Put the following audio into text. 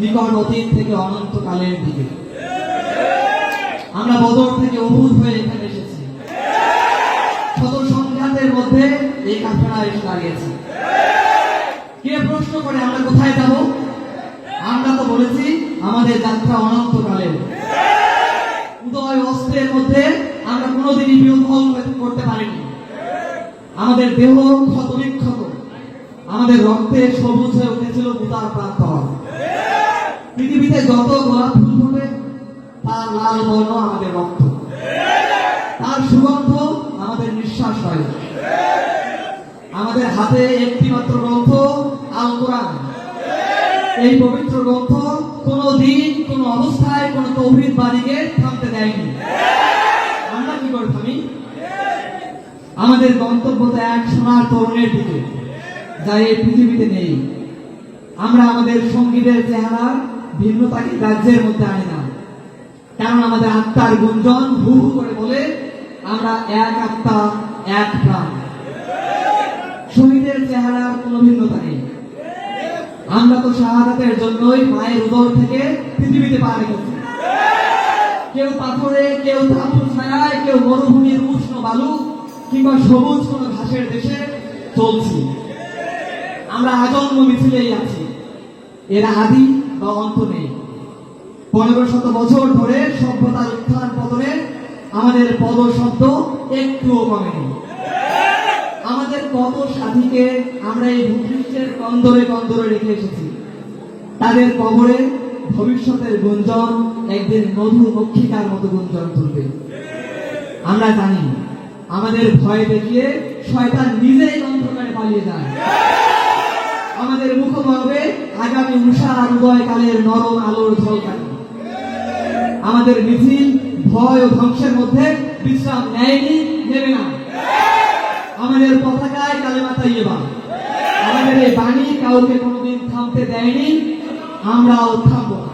নিকট অতীত থেকে অনন্তকালের দিকে। আমরা বদর থেকে অভূত হয়ে এখানে এসেছি। শত সংঘাতের মধ্যে এই কাফেরা এসে দাঁড়িয়েছে। কে প্রশ্ন করে আমরা কোথায় যাব? আমরা তো বলেছি আমাদের যাত্রা অনন্তকালের। উদয় অস্ত্রের মধ্যে আমরা কোনোদিনই বিহল করতে পারিনি। আমাদের দেহ ক্ষত বিক্ষত আমাদের রক্তে সবুজ হয়ে উঠেছিল উদার প্রান্তর। পৃথিবীতে যত গোলাপ ফুল ফুটে তার লাল বর্ণ আমাদের রক্ত। তার সুগন্ধ আমাদের নিঃশ্বাস হয়। আমাদের হাতে একটি মাত্র গ্রন্থ আল কোরআন এই পবিত্র গ্রন্থ কোন দিন কোন অবস্থায়, কোন তৌহিদ বাড়িকে থামতে দেয়নি। আমরা কি করে থামি? আমাদের গন্তব্য তো এক সোনার তরুণের দিকে, যা এই পৃথিবীতে নেই। আমরা আমাদের সঙ্গীদের চেহারা ভিন্নতাকে রাজ্যের মধ্যে আনি না। কারণ আমাদের আত্মার গুঞ্জন হু হু করে বলে, আমরা এক আত্মা, এক প্রাণ। শহীদের চেহারার কোনো ভিন্নতা নেই। আমরা তো শাহাদাতের জন্যই মায়ের উদর থেকে পৃথিবীতে পা কেউ পাথরে, কেউ ধাপুর ছায়ায়, কেউ মরুভূমির উষ্ণ বালু কিংবা সবুজ কোন ঘাসের দেশে চলছি। আমরা আজন্ম মিছিলেই আছি। এরা আদি বা অন্ত নেই। পনেরো শত বছর ধরে সভ্যতার উত্থান পতনে আমাদের পদ শব্দ একটুও কমেনি। আমাদের কত সাথীকে আমরা এই ভূপৃষ্ঠের কন্দরে কন্দরে রেখে এসেছি। তাদের কবরে ভবিষ্যতের গুঞ্জন একদিন মধু মক্ষিকার মতো গুঞ্জন তুলবে। আমরা জানি, আমাদের ভয় দেখিয়ে শয়তান নিজেই অন্ধকারে পালিয়ে যায়। আমাদের মুখমর্বে আগামী উষা আর উদয়কালের নরম আলোর ঝলকানি। আমাদের মিছিল ভয় ও ধ্বংসের মধ্যে বিশ্রাম নেয়নি, নেবে না। আমাদের পতাকায় কালে মাথায় বা আমাদের এই বাণী কাউকে কোনোদিন থামতে দেয়নি, আমরাও থামবো না।